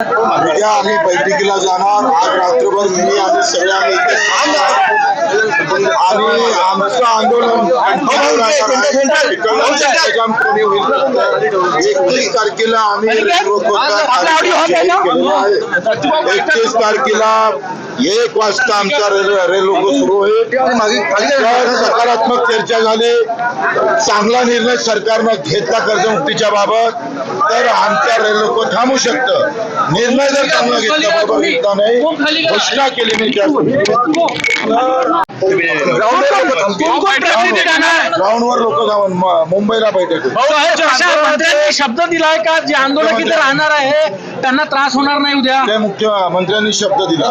उद्या आम्ही बैठकीला जाणार आज रात्रभर मी आणि सगळे आम्ही. आणि आमचं आंदोलन काम होईल. एकतीस तारखेला आम्ही एकतीस तारखेला एक वाजता आमचा रेल्वे लोक सुरू होईल. सकारात्मक चर्चा झाली. चांगला निर्णय सरकारनं घेतला कर्जमुक्तीच्या बाबत. तर आमच्या रेल्वे लोक थांबू शकतं. निर्णय जर चांगला घेतला बाबा घेतला नाही घोषणा केली मी त्या ग्राउंडवर लोक जाऊन मुंबईला बैठक शब्द दिलाय का जे आंदोलक इथे राहणार आहे त्यांना त्रास होणार नाही उद्या ते मुख्यमंत्र्यांनी शब्द दिला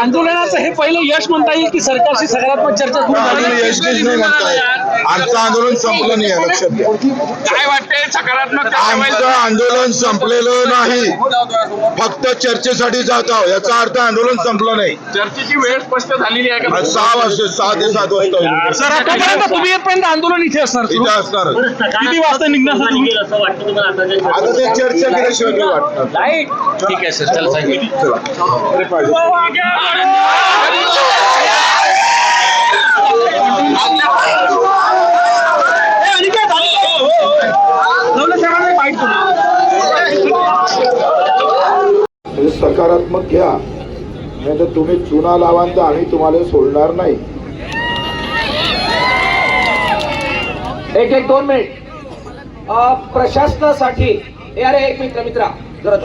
आंदोलनाचं हे पहिलं यश म्हणता येईल की सरकारशी सकारात्मक चर्चा सुरू झाली यशस्वी नाही म्हणताय आमचं आंदोलन संपलं नाही आहे, लक्षात घ्या. काय वाटतंय? सकारात्मक आमचं आंदोलन संपलेलं नाही. फक्त चर्चेसाठी जात आहोत. याचा अर्थ आंदोलन संपलं नाही. चर्चेची वेळ स्पष्ट झालेली आहे का? आज सहा वाजता सहा ते सात वाजता होईल. सर आतापर्यंत तुम्ही येतपर्यंत आंदोलन इथे असणार सुरू. इथं असणार. किती वाजता निघणार सर तुम्ही? आता ते चर्चा केल्याशिवाय नाही वाटणार? ठीक आहे सर. चला थँक्यू म्हणजे सकारात्मक घ्या. नाही तर तुम्ही चुना लावाल तर आम्ही तुम्हाला सोडणार नाही. एक एक दोन मिनिट. प्रशासनासाठी ए, अरे एक मिनिट मित्रा जरा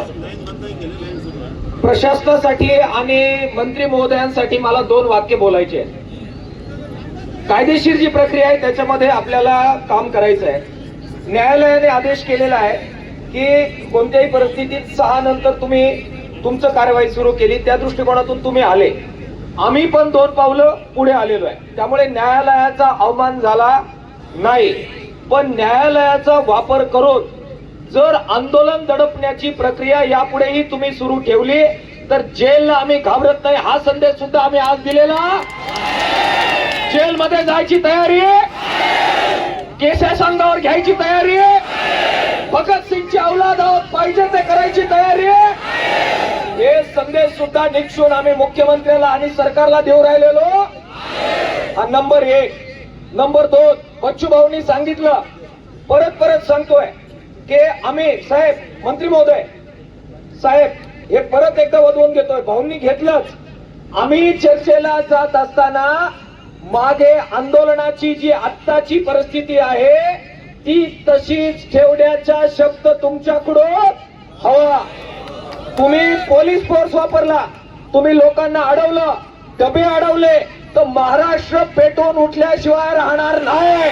प्रशासनासाठी आणि मंत्री महोदयांसाठी मला दोन वाक्य बोलायचे आहेत. कायदेशीर जी प्रक्रिया आहे त्याच्यामध्ये आपल्याला काम करायचं आहे. न्यायालयाने आदेश केलेला आहे की कोणत्याही परिस्थितीत सहा नंतर तुम्ही तुमचं कारवाई सुरू केली त्या दृष्टिकोनातून तुम्ही आले. आम्ही पण दोन पावलं पुढे आलेलो आहे. त्यामुळे न्यायालयाचा अवमान झाला नाही. पण न्यायालयाचा वापर करून जर आंदोलन दडपण्याची प्रक्रिया यापुढेही तुम्ही सुरू ठेवली तर जेलला आम्ही घाबरत नाही. हा संदेश सुद्धा आम्ही आज दिलेला. जेलमध्ये जायची तयारी. आहे केसेस अंगावर घ्यायची तयारी. भगतसिंगची औलाद आहोत पाहिजे ते करायची तयारी. आहे हे संदेश सुद्धा निक्षून आम्ही मुख्यमंत्र्याला आणि सरकारला देऊ राहिलेलो. हा नंबर एक नंबर दोन बच्चू भाऊनी सांगितलं. परत परत सांगतोय की आम्ही साहेब मंत्री महोदय साहेब हे परत एकदा वधवून घेतोय. भाऊंनी घेतलंच. आम्ही चर्चेला जात असताना मागे आंदोलनाची जी आत्ताची परिस्थिती आहे ती तशीच ठेवण्याचा शब्द तुमच्याकडून तुम्ही पोलीस फोर्स वापरला. तुम्ही लोकांना अडवलं. डबे अडवले. तर महाराष्ट्र पेटवून उठल्याशिवाय राहणार नाही.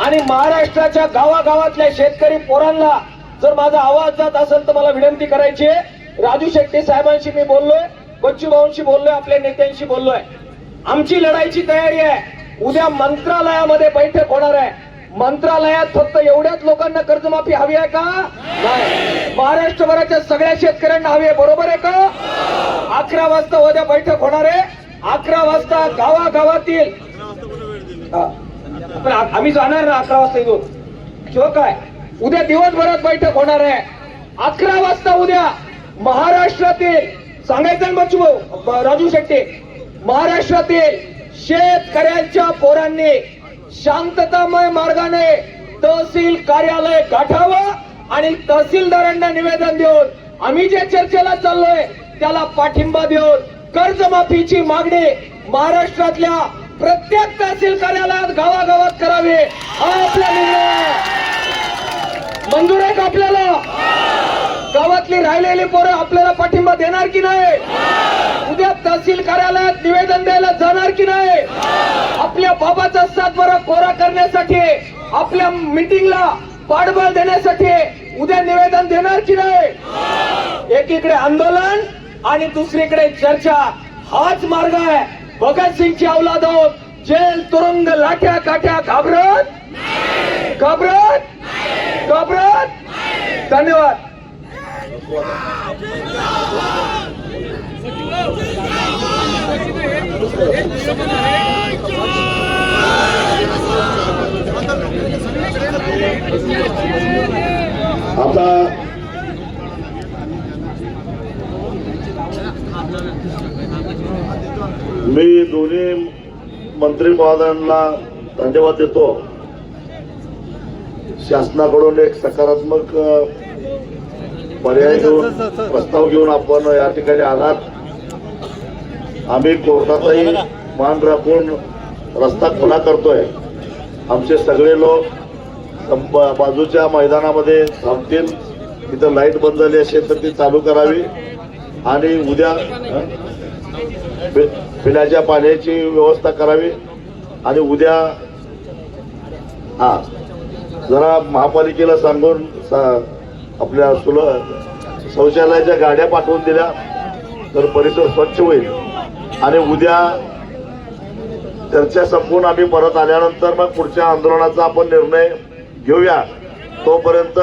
आणि महाराष्ट्राच्या गावागावातल्या शेतकरी पोरांना जर माझा आवाज जात असेल तर मला विनंती करायची आहे. राजू शेट्टी साहेबांशी मी बोललोय. बच्चू भाऊंशी बोललोय. आपल्या नेत्यांशी बोललोय. आमची लढाईची तयारी आहे. उद्या मंत्रालयामध्ये बैठक होणार आहे. मंत्रालयात फक्त एवढ्याच लोकांना कर्जमाफी हवी आहे का? नाही. महाराष्ट्रभराच्या सगळ्या शेतकऱ्यांना हवी आहे बरोबर आहे का? अकरा वाजता उद्या बैठक होणार आहे. अकरा वाजता गावागावातील पण आम्ही जाणार ना अकरा वाजता इथून. किंवा काय? उद्या दिवसभरात बैठक होणार आहे. अकरा वाजता उद्या महाराष्ट्रातील सांगायचं मच्छू बच्चू भाऊ? राजू शेट्टी. महाराष्ट्रातील शेतकऱ्यांच्या पोरांनी शांततामय मार्गाने तहसील कार्यालय गाठावं आणि तहसीलदारांना निवेदन देऊन आम्ही जे चर्चेला चाललोय त्याला पाठिंबा देऊन कर्जमाफीची मागणी महाराष्ट्रातल्या प्रत्येक तहसील कार्यालयात गावागावात करावी हा आपला निर्णय मंजूर आहे का आपल्याला? राहिलेली पोरं आपल्याला पाठिंबा देणार की नाही? उद्या तहसील कार्यालयात निवेदन द्यायला जाणार की नाही? आपल्या बाबाचा सातबारा कोरा करण्यासाठी आपल्या मिटिंगला पाठबळ देण्यासाठी उद्या निवेदन देणार की नाही? एकीकडे आंदोलन आणि दुसरीकडे चर्चा. हाच मार्ग आहे. भगतसिंगची अवलाद जेल तुरुंग लाठ्या काठ्या घाबर मी दोन्ही मंत्री महोदयांना धन्यवाद देतो. शासनाकडून एक सकारात्मक पर्याय घेऊन प्रस्ताव घेऊन आपण या ठिकाणी आलात. आम्ही कोर्टाचाही मान राखून रस्ता खुला करतोय. आमचे सगळे लोक बाजूच्या मैदानामध्ये थांबतील. तिथं लाइट बंद झाली असेल तर ती चालू करावी. आणि उद्या पिण्याच्या पाण्याची व्यवस्था करावी आणि उद्या हा जरा महापालिकेला सांगून सा- आपल्या सुल शौचालयाच्या गाड्या पाठवून दिल्या तर परिसर स्वच्छ होईल. आणि उद्या चर्चा संपवून आम्ही परत आल्यानंतर मग पुढच्या आंदोलनाचा आपण निर्णय घेऊया. तोपर्यंत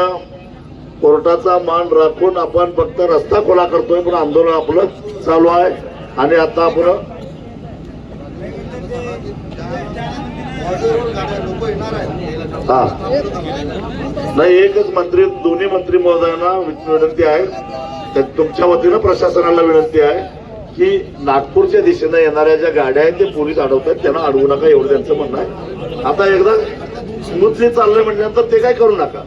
कोर्टाचा मान राखून आपण फक्त रस्ता खुला करतोय पण आंदोलन आपलं चालू आहे. आणि आता आपण हा. नाही एकच मंत्री दोन्ही मंत्री महोदयांना विनंती आहे. तुमच्या वतीनं प्रशासनाला विनंती आहे की नागपूरच्या दिशेनं येणाऱ्या ज्या गाड्या आहेत ते पोलीस अडवत आहेत त्यांना अडवू नका एवढं त्यांचं म्हणणं आहे. आता एकदा स्मूथली चाललंय म्हटल्यानंतर ते काय करू नका?